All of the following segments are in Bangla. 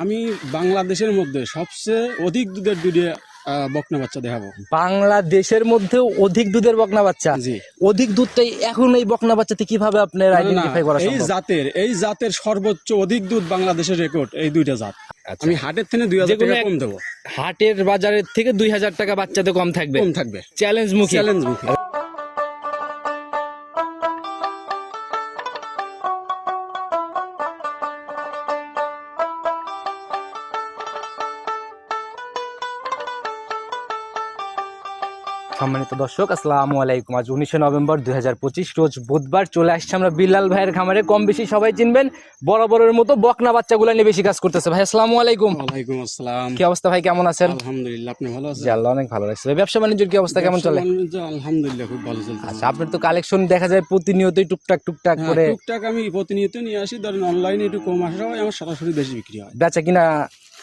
আমি বাংলাদেশের মধ্যে সবচেয়ে অধিক দুধের দুধে বকনা বাচ্চা দেখাবো। বাংলাদেশের মধ্যেও অধিক দুধের বকনা বাচ্চা? জি। অধিক দুধটাই এখন এই বকনা বাচ্চাতে কীভাবে আপনার আইডেন্টিফাই করা এই জাতের এই জাতের সর্বোচ্চ অধিক দুধ বাংলাদেশের রেকর্ড এই দুইটা জাত। আচ্ছা। আমি হাটের থেকে দুই হাজার টাকা কম দেবো। হাটের বাজারের থেকে দুই হাজার টাকা বাচ্চাতে কম থাকবে। কম থাকবে। চ্যালেঞ্জ মুখী। চ্যালেঞ্জ মুখী। সম্মানিত দর্শক আসসালামু আলাইকুম। আজ উনিশে নভেম্বর দুই রোজ বুধবার চলে আসছে আমরা বিল্লাল ভাইয়ের খামারে। কম বেশি সবাই চিনবেন বরাবরের মতো বকনা বাচ্চাগুলো নিয়ে বেশি কাজ করতেছে। ভাই আসসালামু আলাইকুম। ওয়ালাইকুম আসসালাম। কি অবস্থা ভাই কেমন আছেন? আলহামদুলিল্লাহ আপনি ভালো আছেন? আল্লাহ অনেক ভালো লাগছে ব্যবসা বাণিজ্যের কি অবস্থা কেমন চলে? আলহামদুলিল্লাহ খুব ভালো চলছে আচ্ছা আপনার তো কালেকশন দেখা যায় প্রতিনিয়তই টুকটাক টুকটাক হ্যাঁ, করে। টুকটাক আমি প্রতিনিয়ত নিয়ে আসি। ধরেন অনলাইনে একটু কম আসা হয় আমার সরাসরি বেশি বিক্রি হয়। বেচা কিনা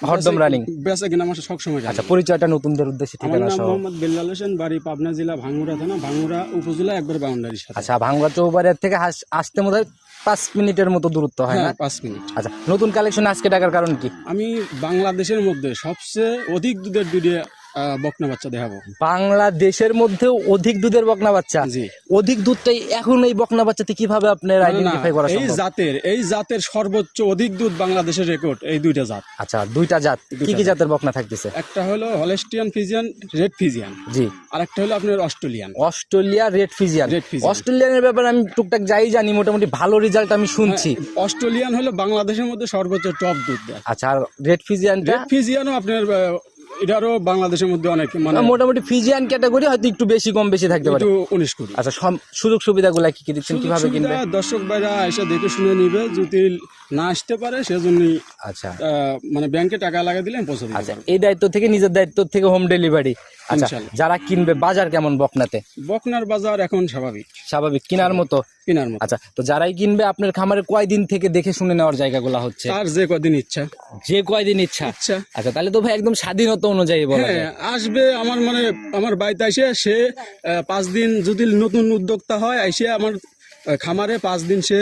হরদম রানিং বেচা কিনা আমার সবসময় আচ্ছা পরিচয়টা নতুনদের উদ্দেশ্যে ঠিকানা সহ মোহাম্মদ বেল্লাল হোসেন বাড়ি পাবনা জেলা ভাঙ্গুরা থানা ভাঙ্গুরা উপজেলা একবার বাউন্ডারির সাথে। আচ্ছা থেকে আসতে মনে হয় পাঁচ মিনিটের মতো দূরত্ব হয় না? হ্যাঁ পাঁচ মিনিট। আচ্ছা নতুন কালেকশন আজকে কারণ কি? আমি বাংলাদেশের মধ্যে সবচেয়ে অধিক দুধের দুধে আহ, বকনা বাচ্চা দেখাবো। বাংলাদেশের মধ্যেও অধিক দুধের বকনা বাচ্চা। অধিক দুধটাই এখন এই বকনা বাচ্চাতে কীভাবে আপনার আইডেন্টিফাই করা এই জাতের এই জাতের সর্বোচ্চ অধিক দুধ বাংলাদেশের রেকর্ড এই দুইটা জাত। আচ্ছা দুইটা জাত। কি কি জাতের বকনা থাকতেছে? একটা হলো হলেস্টিয়ান ফিজিয়ান রেড ফিজিয়ান জি। আর একটা হলো আপনার অস্ট্রেলিয়ান অস্ট্রেলিয়া রেড ফিজিয়ান। অস্ট্রেলিয়ানের ব্যাপারে আমি টুকটাক যাই জানি মোটামুটি ভালো রেজাল্ট আমি শুনছি। অস্ট্রেলিয়ান হলো বাংলাদেশের মধ্যে সর্বোচ্চ টপ দুধ দেয়। আচ্ছা আর রেড ফিজিয়ান রেড ফিজিয়ানও আপনার এটারও বাংলাদেশের মধ্যে অনেক মানে মোটামুটি ফিজিয়ান ক্যাটাগরি হয়তো একটু বেশি কম বেশি থাকতে পারে। উনিশ কুড়ি। আচ্ছা সম- সুযোগ সুবিধাগুলো কি কি দিচ্ছেন? কীভাবে কিনবে দর্শক ভাইরা এসে দেখে শুনে নিবে যদি না আসতে পারে সেজন্যই আচ্ছা। মানে ব্যাংকে টাকা লাগা দিলে পৌঁছে আচ্ছা এই দায়িত্ব থেকে নিজের দায়িত্ব থেকে হোম ডেলিভারি আচ্ছা যারা কিনবে বাজার কেমন বকনাতে? বকনার বাজার এখন স্বাভাবিক। স্বাভাবিক কেনার মতো। কেনার মতো। আচ্ছা তো যারাই কিনবে আপনার খামারে কয়দিন থেকে দেখে শুনে নেওয়ার জায়গাগুলো হচ্ছে? আর যে কয়দিন ইচ্ছা। যে কয়দিন ইচ্ছা? আচ্ছা আচ্ছা তাহলে তো ভাই একদম স্বাধীনতা অনুযায়ী বলা হ্যাঁ যায়। আসবে আমার মানে আমার বাড়িতে এসে সে পাঁচ দিন যদি নতুন উদ্যোক্তা হয় এসে আমার খামারে পাঁচ দিন সে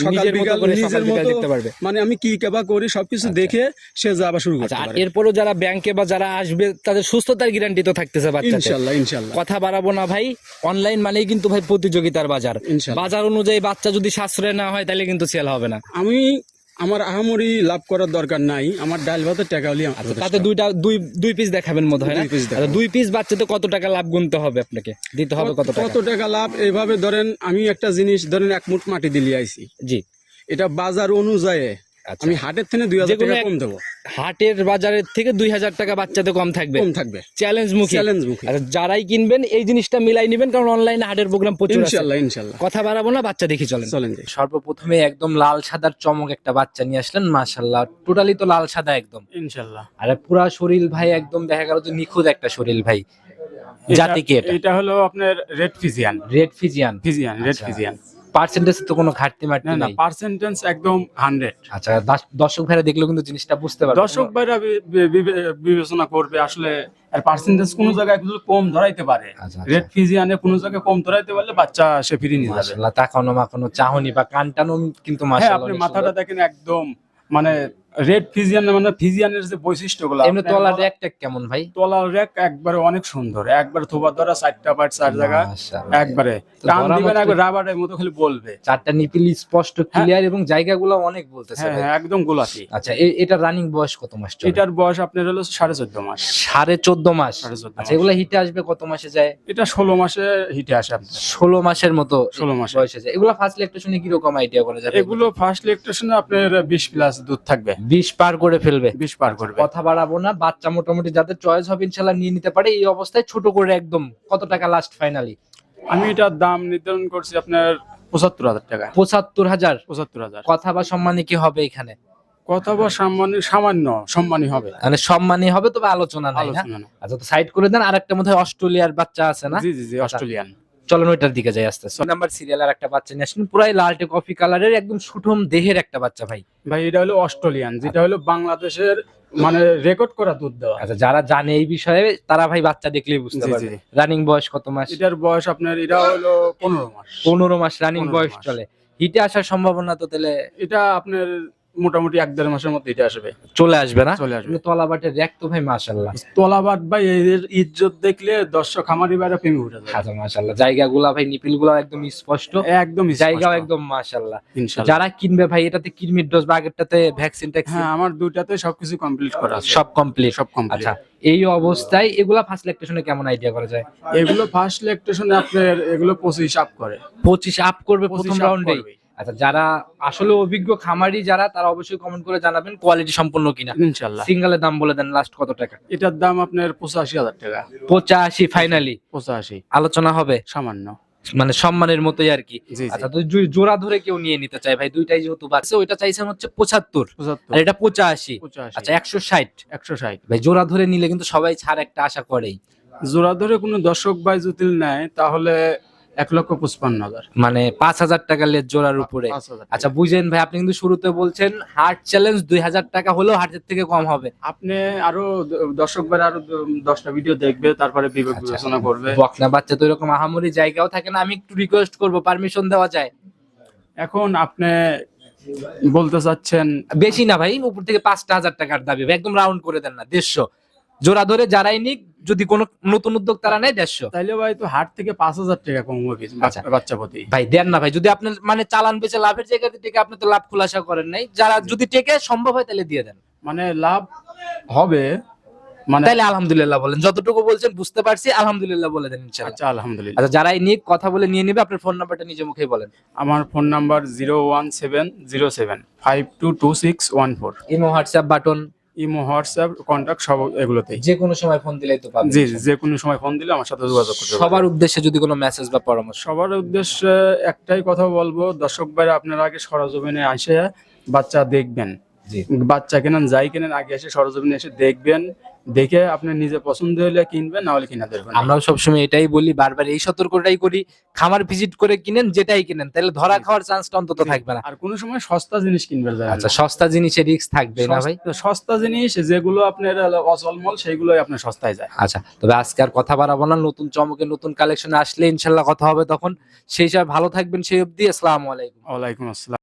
সকাল বিকাল নিজের মতো দেখতে পারবে। মানে আমি কি কেবা করি সবকিছু দেখে সে যা আবার শুরু করছে করতে আর পারে। এরপরও যারা ব্যাংকে বা যারা আসবে তাদের সুস্থতার গ্যারান্টি তো থাকতেছে বাচ্চা ইনশাল্লাহ কথা বাড়াবো না ভাই অনলাইন মানেই কিন্তু ভাই প্রতিযোগিতার বাজার। বাজার অনুযায়ী বাচ্চা যদি সাশ্রয় না হয় তাহলে কিন্তু সেল হবে না। আমি আমার আহামরি লাভ করার দরকার নাই। আমার ডাল ভাতের টাকা হলে আচ্ছা তাতে দুইটা দুই দুই পিস দেখাবেন মতো হয় না? দুই পিস বাচ্চা তো বাচ্চাতে কত টাকা লাভ গুনতে হবে আপনাকে? দিতে হবে কত টাকা? কত টাকা লাভ? এইভাবে ধরেন আমি একটা জিনিস ধরেন এক মুঠ মাটি দিলি আইছি। জি। এটা বাজার অনুযায়ী আচ্ছা আমি হাটের থেকে দুই হাজার টাকা কম দেবো। হাটের বাজারের থেকে দুই হাজার টাকা বাচ্চাতে কম থাকবে। কম থাকবে। চ্যালেঞ্জ মুখী। চ্যালেঞ্জ মুখে। আচ্ছা যারাই কিনবেন এই জিনিসটা মিলাই নিবেন কারণ অনলাইনে হাটের প্রোগ্রাম প্রচুর আছে। ইনশাল্লাহ ইনশাল্লাহ কথা বাড়াবো না বাচ্চা দেখি চলেন। চলেন সর্বপ্রথমে একদম লাল সাদার চমক একটা বাচ্চা নিয়ে আসলেন মাশাল্লাহ টোটালি তো লাল সাদা একদম। ইনশাল্লাহ আর পুরা শরীর ভাই একদম দেখা গেল যে নিখুঁত একটা শরীর ভাই। জাতি কি এটা। এটা হলো আপনার red Friesian red Friesian Friesian red আচ্ছা। ফিজিয়ান পার্সেন্টেজ তো কোনো ঘাটতি মাটি না না পার্সেন্টেজ একদম হান্ড্রেড আচ্ছা দর্শক ভাইরা দেখলেও কিন্তু জিনিসটা বুঝতে পারবে। দর্শক ভাইরা বিবেচনা করবে আসলে আর পার্সেন্টেজ কোন জায়গায় একটু কম ধরাইতে পারে। আচ্ছা, আচ্ছা। রেড ফিজিয়ানে কোন জায়গায় কম ধরাইতে পারলে বাচ্চা সে ফিরে নিয়ে যাবে। তাকানো মাখানো চাহনি বা কানটানো কিন্তু মাশাআল্লাহ আপনি মাথাটা দেখেন একদম মানে রেড ফিজিয়ান মানে ফিজিয়ানের যে বৈশিষ্ট্যগুলো এমনি তলার র্যাক ট্যাক কেমন ভাই? তলার র্যাক একবারে অনেক সুন্দর। একবারে থোবার দ্বারা চারটা পার্ট চার জায়গা। একবারে। টান ধরা দিবেন একবার রাবারের মতো খালি বলবে। চারটা নিপিল স্পষ্ট ক্লিয়ার এবং জায়গাগুলো অনেক বলতেছে হ্যাঁ হ্যাঁ একদম গোলাপি। আচ্ছা এটা রানিং বয়স কত মাস চলে? এটার বয়স আপনার হলো সাড়ে চোদ্দ মাস। সাড়ে চোদ্দ মাস। সাড়ে চোদ্দ আচ্ছা মাস। এগুলো হিটে আসবে কত মাসে যায়? এটা ষোলো মাসে হিটে আসে আপনার। ষোলো মাসের মতো 16 মাসে। বয়সে যায় এগুলো ফার্স্ট ইলেকট্রিশনে কীরকম আইডিয়া করা যাবে? এগুলো ফার্স্ট ইলেকট্রেশনে আপনার বিশ প্লাস দুধ থাকবে। বিশ পার করে ফেলবে। বিশ পার করবে। কথা বাড়াবো না বাচ্চা মোটামুটি যাদের চয়েস হবে ইনশাল্লাহ নিয়ে নিতে পারে এই অবস্থায় ছোট করে একদম কত টাকা লাস্ট ফাইনালি আমি এটার দাম নির্ধারণ করছি আপনার পঁচাত্তর হাজার টাকা। পঁচাত্তর হাজার? পঁচাত্তর হাজার। কথা বা সম্মানী কি হবে এখানে? কথা বা সামান্য সামান্য সম্মানী হবে। মানে সম্মানী হবে তবে আলোচনা নাই না? আচ্ছা তো সাইড করে দেন আর একটা মধ্যে অস্ট্রেলিয়ার বাচ্চা আছে না? জি জি জি অস্ট্রেলিয়ান। চলেন ওইটার দিকে যাই আস্তে আস্তে। নাম্বার সিরিয়াল আর একটা বাচ্চা নিয়ে আসলেন পুরাই লালটে কফি কালারের একদম সুঠম দেহের একটা বাচ্চা ভাই। ভাই এটা হলো অস্ট্রেলিয়ান যেটা হলো বাংলাদেশের মানে রেকর্ড করা দুধ দেওয়া। আচ্ছা যারা জানে এই বিষয়ে তারা ভাই বাচ্চা দেখলেই বুঝতে পারবে। রানিং বয়স কত মাস? এটার বয়স আপনার এটা হলো পনেরো মাস। পনেরো মাস রানিং বয়স চলে। হিটে আসার সম্ভাবনা তো তাহলে এটা আপনার মোটামুটি এক দেড় মাসের মধ্যে এটা আসবে। চলে আসবে না? চলে আসবে। তলাবাটের র্যাক তো ভাই মাশাল্লাহ তোলাবাদ ভাই এদের ইজ্জত দেখলে দর্শক খামারি বাইরে প্রেমে উঠে যায় আচ্ছা মাশাল্লাহ জায়গাগুলা ভাই নিপিলগুলা একদম স্পষ্ট। একদম জায়গাও একদম মাশাল্লাহ যারা কিনবে ভাই এটাতে কিডনির ডোজ বা আগেরটাতে ভ্যাকসিন ট্যাক্সিন? হ্যাঁ আমার দুইটাতে সবকিছু কমপ্লিট করা আছে। সব কমপ্লিট? সব কমপ্লিট। আচ্ছা এই অবস্থায় এগুলা ফার্স্ট ল্যাকটেশনে কেমন আইডিয়া করা যায়? এগুলো ফার্স্ট লেকটেশনে আপনার এগুলো পঁচিশ আপ করে। পঁচিশ আপ করবে প্রথম 25 রাউন্ডেই করবে। আচ্ছা যারা আসলে অভিজ্ঞ খামারি যারা তারা অবশ্যই কমেন্ট করে জানাবেন কোয়ালিটি সম্পূর্ণ কিনা। ইনশাল্লাহ সিঙ্গেলের দাম বলে দেন লাস্ট কত টাকা? এটার দাম আপনার পঁচাশি হাজার টাকা। পঁচাশি ফাইনালি পঁচাশি। আলোচনা হবে। সামান্য। মানে সম্মানের মতোই আর কি। আচ্ছা তো জোড়া ধরে কেউ নিয়ে নিতে চায় ভাই দুইটাই যেহেতু বাচ্চা ওইটা চাইছেন হচ্ছে পঁচাত্তর। আর এটা পঁচাশি। পঁচাশি। আচ্ছা একশো ষাট। একশো ষাট। ভাই জোড়া ধরে নিলে কিন্তু সবাই ছাড় একটা আশা করেই। জোড়া ধরে কোনো দর্শক ভাই যদি নেয় তাহলে এক লক্ষ পঁচপান্ন হাজার। মানে পাঁচ হাজার টাকা লেজ জোড়ার উপরে। আচ্ছা বুঝেন ভাই আপনি কিন্তু শুরুতে বলছেন হার্ট চ্যালেঞ্জ দুই হাজার টাকা হলেও হার্টের থেকে কম হবে। আপনি আরও দর্শক ভাই আরও দশটা ভিডিও দেখবে তারপরে বিবেক আচ্ছা। বিবেচনা করবে। বকনা বাচ্চা তো এরকম আহামরি জায়গাও থাকে না আমি একটু রিকোয়েস্ট করব পারমিশন দেওয়া যায়? এখন আপনি বলতে চাচ্ছেন বেশি না ভাই উপর থেকে পাঁচটা হাজার টাকার দাবি একদম রাউন্ড করে দেন না দেড়শো। জোড়া ধরে যারাই নিক যদি কোনো নতুন উদ্যোগ তারা নেয় দেড়শো। তাইলে ভাই তো হাট থেকে পাঁচ হাজার টাকা কম হবে আচ্ছা। বাচ্চা প্রতি। ভাই দেন না ভাই যদি আপনার মানে চালান বেচে লাভের জায়গাতে থেকে আপনি তো লাভ খোলাসা করেন নাই। যারা যদি টেকে সম্ভব হয় তাহলে দিয়ে দেন। মানে লাভ হবে মানে তাহলে আলহামদুলিল্লাহ বলেন। যতটুকু বলছেন বুঝতে পারছি আলহামদুলিল্লাহ বলে দেন আচ্ছা আলহামদুলিল্লাহ। আচ্ছা যারাই নিক কথা বলে নিয়ে নেবে আপনার ফোন নাম্বারটা নিজে মুখেই বলেন। আমার phone number zero one seven zero seven five two two six one four. Imo WhatsApp button. Imo WhatsApp contact সব এগুলোতেই। যে কোনো সময় ফোন দিলেই তো পাবেন জি জি, যে কোনো সময় ফোন দিলে আমার সাথে যোগাযোগ করতে। সবার উদ্দেশ্যে যদি কোনো মেসেজ বা পরামর্শ। সবার উদ্দেশ্যে একটাই কথা বলব দর্শক ভাইরা আপনারা আগে সরজমিনে আসে বাচ্চা দেখবেন। বাচ্চা কেনেন যাই কেনেন আগে এসে সরজমিনে এসে দেখবেন দেখে আপনি নিজে পছন্দ হলে কিনবেন না হলে কিনা দেখবেন আমরাও সবসময় এটাই বলি বারবার এই সতর্কটাই করি খামার ভিজিট করে কিনেন যেটাই কিনেন তাহলে ধরা খাওয়ার চান্সটা অন্তত থাকবে না। আর কোনো সময় সস্তা জিনিস কিনবেন আচ্ছা সস্তা জিনিসের রিস্ক থাকবে না ভাই? সস্তা- সস্তা জিনিস যেগুলো আপনার অচলমল সেগুলোই আপনার সস্তায় যায়। আচ্ছা তবে আজকে আর কথা বাড়াবো না নতুন চমকে নতুন কালেকশন আসলে ইনশাল্লাহ কথা হবে তখন। সেই হিসাবে ভালো থাকবেন সেই অবধি আসসালামু আলাইকুম। ওয়ালাইকুম আসসালাম।